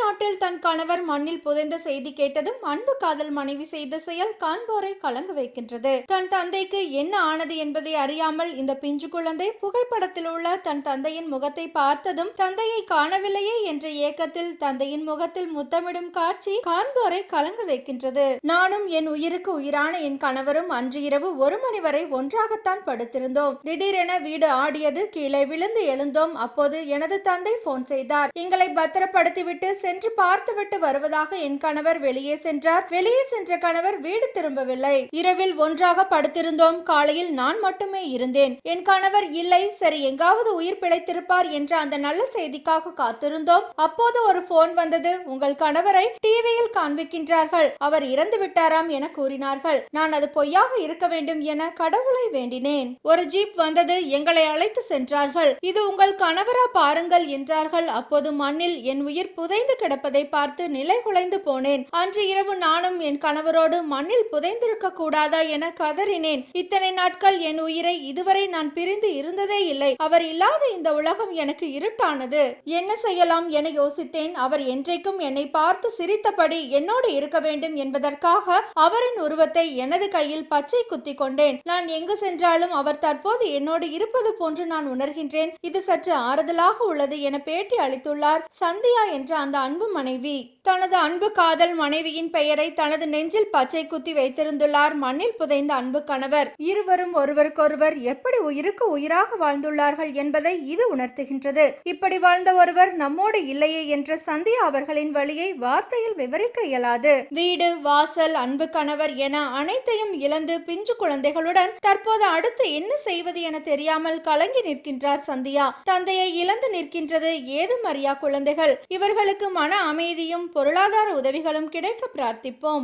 தாய்நாட்டில் தன் கணவர் மண்ணில் புதைந்த செய்தி கேட்டதும் அன்பு காதல் மனைவி செய்த செயல் காண்போரை கலங்க வைக்கின்றது. தன் தந்தைக்கு என்ன ஆனது என்பதை அறியாமல் இந்த பிஞ்சு குழந்தை புகைப்படத்தில் உள்ள தன் தந்தையின் முகத்தை பார்த்ததும் தந்தையை காணவில்லையே என்ற ஏக்கத்தில் தந்தையின் முகத்தில் முத்தமிடும் காட்சி காண்போரை கலங்க வைக்கின்றது. நானும் என் உயிருக்கு உயிரான என் கணவரும் அன்று இரவு ஒரு மணி வரை ஒன்றாகத்தான் படுத்திருந்தோம். திடீரென வீடு ஆடியது கீழே விழுந்து எழுந்தோம். அப்போது எனது தந்தை போன் செய்தார். எங்களை பத்திரப்படுத்திவிட்டு சென்று பார்த்துவிட்டு வருவதாக என் கணவர் வெளியே சென்றார். வெளியே சென்ற கணவர் வீடு திரும்பவில்லை. இரவில் ஒன்றாக படுத்திருந்தோம். காலையில் நான் மட்டுமே இருந்தேன். என் கணவர் இல்லை சரி எங்காவது உயிர் பிழைத்திருப்பார் என்ற அந்த நல்ல செய்திக்காக காத்திருந்தோம். அப்போது ஒரு போன் வந்தது. உங்கள் கணவரை டிவியில் காண்பிக்கின்றார்கள். அவர் இறந்து விட்டாராம் என கூறினார்கள். நான் அது பொய்யாக இருக்க வேண்டும் என கடவுளை வேண்டினேன். ஒரு ஜீப் வந்தது. எங்களை அழைத்து சென்றார்கள். இது உங்கள் கணவரா பாருங்கள் என்றார்கள். அப்போது மண்ணில் என் உயிர் புதைந்து கிடப்பதை பார்த்து நிலை குலைந்து போனேன். அன்று இரவு நானும் என் கணவரோடு மண்ணில் புதைந்திருக்க கூடாதா என கதறினேன். இத்தனை நாட்கள் என் உயிரை இதுவரை நான் பிரிந்து இருந்ததே இல்லை. அவர் இல்லாத இந்த உலகம் எனக்கு இருட்டானது. என்ன செய்யலாம் என யோசித்தேன். அவர் என்றைக்கும் என்னை பார்த்து சிரித்தபடி என்னோடு இருக்க வேண்டும் என்பதற்காக அவரின் உருவத்தை எனது கையில் பச்சை குத்தி கொண்டேன். நான் எங்கு சென்றாலும் அவர் தற்போது என்னோடு இருப்பது போன்று நான் உணர்கின்றேன். இது சற்று ஆறுதலாக உள்ளது என பேட்டி அளித்துள்ளார். சந்தியா என்ற அந்த அன்பு மனைவி தனது அன்பு காதல் மனைவியின் பெயரை தனது நெஞ்சில் பச்சை குத்தி வைத்திருந்துள்ளார். மண்ணில் புதைந்த அன்பு கணவர். இருவரும் ஒருவருக்கொருவர் எப்படி உயிருக்கு உயிராக வாழ்ந்துள்ளார்கள் என்பதை இது உணர்த்துகின்றது. இப்படி வாழ்ந்த ஒருவர் நம்மோடு இல்லையே என்ற சந்தியா அவர்களின் வழியை வார்த்தையில் விவரிக்க இயலாது. வீடு வாசல் அன்பு கணவர் என அனைத்தையும் இழந்து பிஞ்சு குழந்தைகளுடன் தற்போது அடுத்து என்ன செய்வது என தெரியாமல் கலங்கி நிற்கின்றார் சந்தியா. தந்தையை இழந்து நிற்கின்றது ஏதும் அறியா குழந்தைகள். இவர்களுக்கு மன அமைதியும் பொருளாதார உதவிகளும் கிடைக்க பிரார்த்திப்போம்.